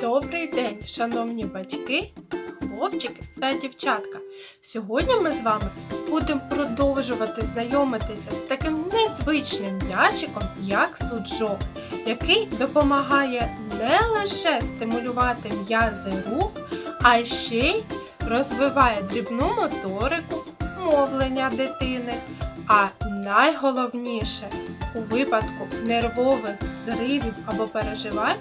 Добрий день, шановні батьки, хлопчики та дівчатка. Сьогодні ми з вами будемо продовжувати знайомитися з таким незвичним м'ячиком, як суджок, який допомагає не лише стимулювати м'язи рук, а ще й розвиває дрібну моторику, мовлення дитини. А найголовніше у випадку нервових зривів або переживань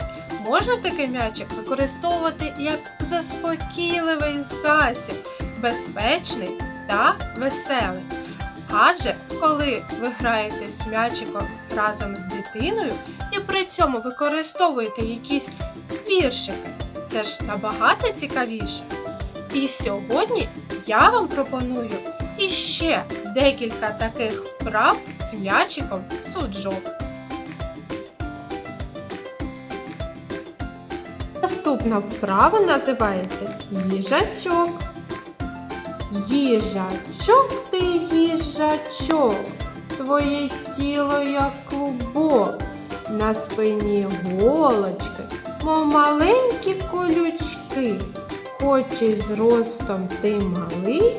можна такий м'ячик використовувати як заспокійливий засіб, безпечний та веселий. Адже коли ви граєте з м'ячиком разом з дитиною і при цьому використовуєте якісь віршики, це ж набагато цікавіше. І сьогодні я вам пропоную іще декілька таких вправ з м'ячиком суджок. Наступна вправа називається їжачок. Їжачок ти їжачок, твоє тіло як клубок, на спині голочки, мов маленькі колючки. Хоч і зростом ти малий,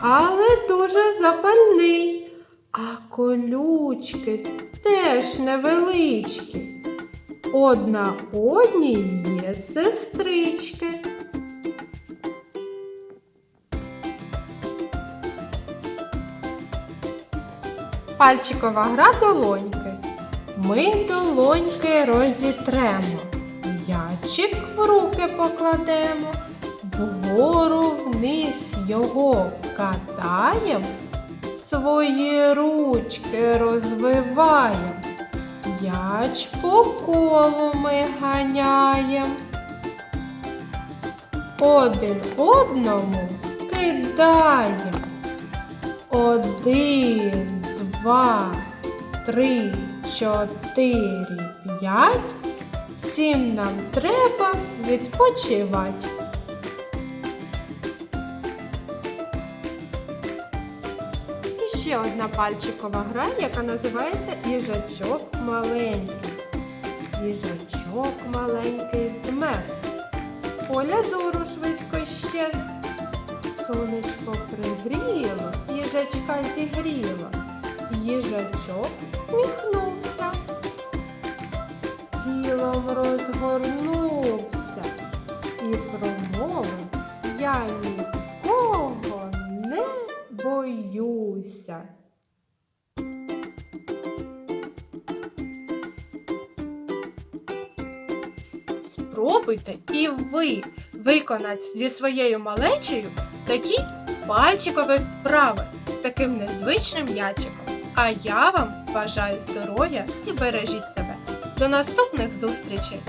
але дуже запальний, а колючки теж невеличкі. Одна одній є сестрички. Пальчикова гра долоньки. Ми долоньки розітремо, м'ячик в руки покладемо, вгору вниз його катаєм, свої ручки розвиваєм. М'яч по колу ми ганяєм. Один одному кидаєм. Один, два, три, чотири, п'ять. Сім нам треба відпочивати. Ще одна пальчикова гра, яка називається їжачок маленький. Їжачок маленький змерз. З поля зору швидко щез. Сонечко пригріло, їжачка зігріло. Їжачок сміхнувся. Тілом розгорнувся і промовив я боюся. Спробуйте і ви виконати зі своєю малечею такі пальчикові вправи з таким незвичним м'ячиком. А я вам бажаю здоров'я і бережіть себе. До наступних зустрічей!